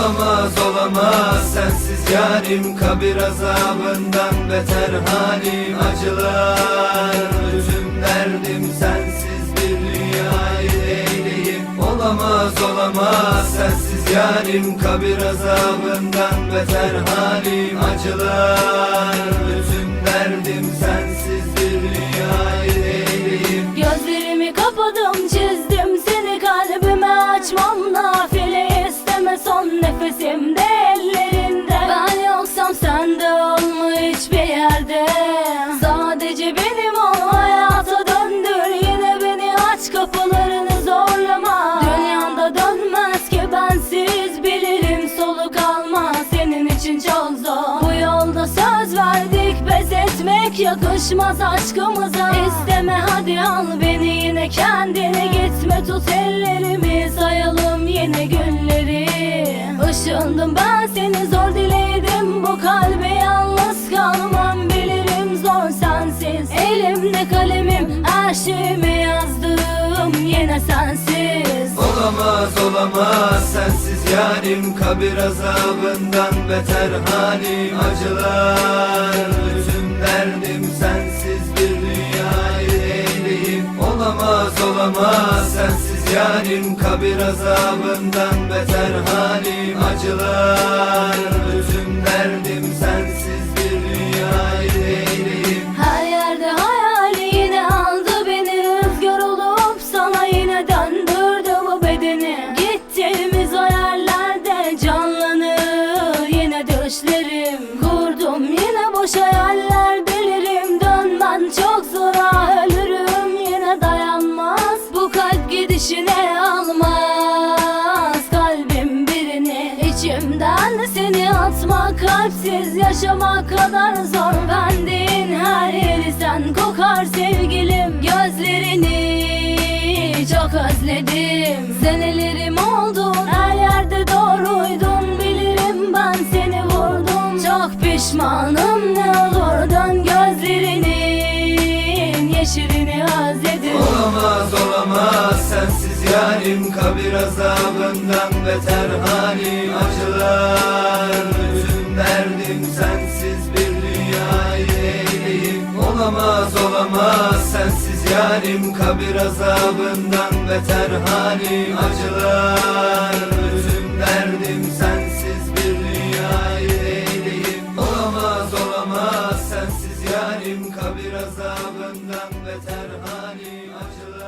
Olamaz olamaz. Sensiz yarim Kabir azabından beter halim Acılar. Bütün derdim sensiz bir dünyayı eyleyim Olamaz olamaz. Sensiz yarim Kabir azabından beter halim Acılar. Bütün derdim sensiz bir dünyayı eyleyim Gözlerimi kapadım etmek yakışmaz aşkımıza. İsteme hadi al beni yine kendine. Gitme tut ellerimi sayalım yine günleri. Işındım ben seni zor dileydim bu kalbe yalnız kalmam bilirim zor sensiz. Elimde kalemim her şeyimi yazdım yine sensiz. Olamaz olamaz sensiz yarim. Kabir azabından beter halim. Acılar derdim sensiz bir dünyayı eyleyim Olamaz olamaz sensiz yarim Kabir azabından beter halim. Acılar bütün derdim sensiz bir dünyayı eyleyim Her yerde hayali yine aldı beni. Rüzgar olup sana yine döndürdü bu bedeni. Gittiğimiz o yerlerde canlanır yine düşlerim içimden seni atmak Kalpsiz yaşamak kadar zor. Bendiğin her yeri sen kokar sevgilim. Gözlerini çok özledim. Senelerim oldu her yerde doğruydun Bilirim ben seni vurdum. Çok pişmanım ne sensiz yarim Kabir azabından beter halim Acılar. Bütün derdim sensiz bir dünyayı eyleyim Olamaz olamaz. Sensiz yarim Kabir azabından beter halim Acılar. Bütün derdim sensiz bir dünyayı eyleyim Olamaz olamaz. Sensiz yarim Kabir azabından beter halim Acılar